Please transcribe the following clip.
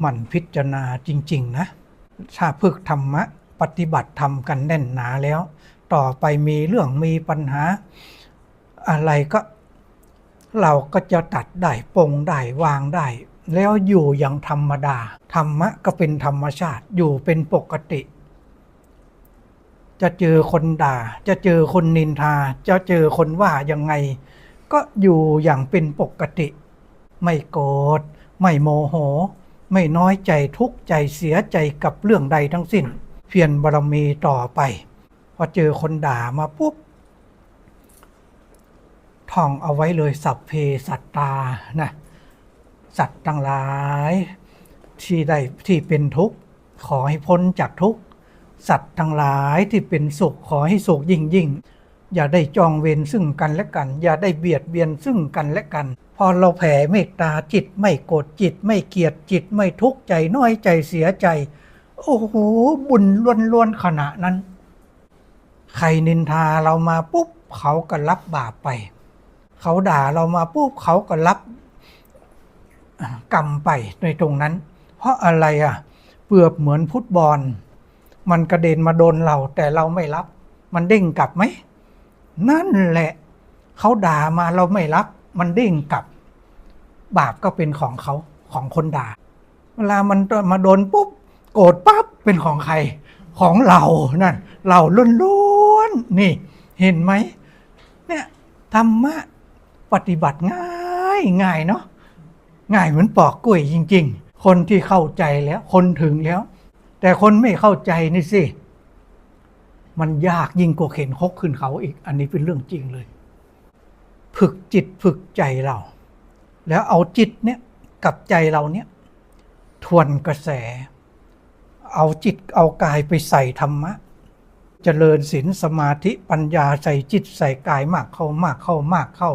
หมั่นพิจารณาจริง ๆ นะ ถ้าพึกธรรมะ ปฏิบัติธรรมกันแน่นหนาแล้ว ต่อไปมีเรื่องมีปัญหา อะไรก็ เราก็จะตัดได้ปงได้วางได้ แล้วอยู่อย่างธรรมดา ธรรมะก็เป็นธรรมชาติอยู่เป็นปกติ จะเจอคนด่า จะเจอคนนินทา จะเจอคนว่ายังไง ก็อยู่อย่างเป็นปกติ ไม่โกรธไม่โมโห ไม่น้อยใจทุกข์ใจเสียใจกับเรื่องใดทั้งสิ้น เพียรบารมีต่อไป พอเจอคนด่ามาปุ๊บท่องเอาไว้เลยสัพเพสัตตานะสัตว์ทั้งหลายที่ได้ที่เป็นทุกข์ขอให้พ้นจากทุกข์สัตว์ทั้งหลายที่เป็นสุขขอให้สุขยิ่งยิ่ง อย่าได้จองเวรซึ่งกันและกัน อย่าได้เบียดเบียนซึ่งกันและกัน พอเราแผ่เมตตาจิตไม่โกรธจิตไม่เกลียดจิตไม่ทุกข์ใจน้อยใจเสียใจ โอ้โหบุญล้วนๆขณะนั้น ใครนินทาเรามาปุ๊บเขาก็รับบาปไป เขาด่าเรามาปุ๊บเขาก็รับกรรมไปในตรงนั้น เพราะอะไรอะเปรียบเหมือนฟุตบอล มันกระเด็นมาโดนเราแต่เราไม่รับ มันเด้งกลับไหม นั่นแหละเขาด่ามาเราไม่รับมันเด้งกลับ บาปก็เป็นของเขาของคนด่า เวลามันมาโดนปุ๊บโกรธปั๊บเป็นของใครของเรานั่นเราล้วนๆนี่เห็นไหมเนี่ยธรรมะปฏิบัติง่ายง่ายเนาะง่ายเหมือนปอกกล้วยจริง ๆ คนที่เข้าใจแล้ว คนถึงแล้ว แต่คนไม่เข้าใจนี่สิ มันยากยิ่งกว่าเข็นคกขึ้นเขาอีก อันนี้เป็นเรื่องจริงเลย ฝึกจิตฝึกใจเรา แล้วเอาจิตเนี่ยกับใจเราเนี่ย ทวนกระแส เอาจิตเอากายไปใส่ธรรมะเจริญศีลสมาธิปัญญาใส่จิตใส่กายมากเข้ามากเข้ามากเข้า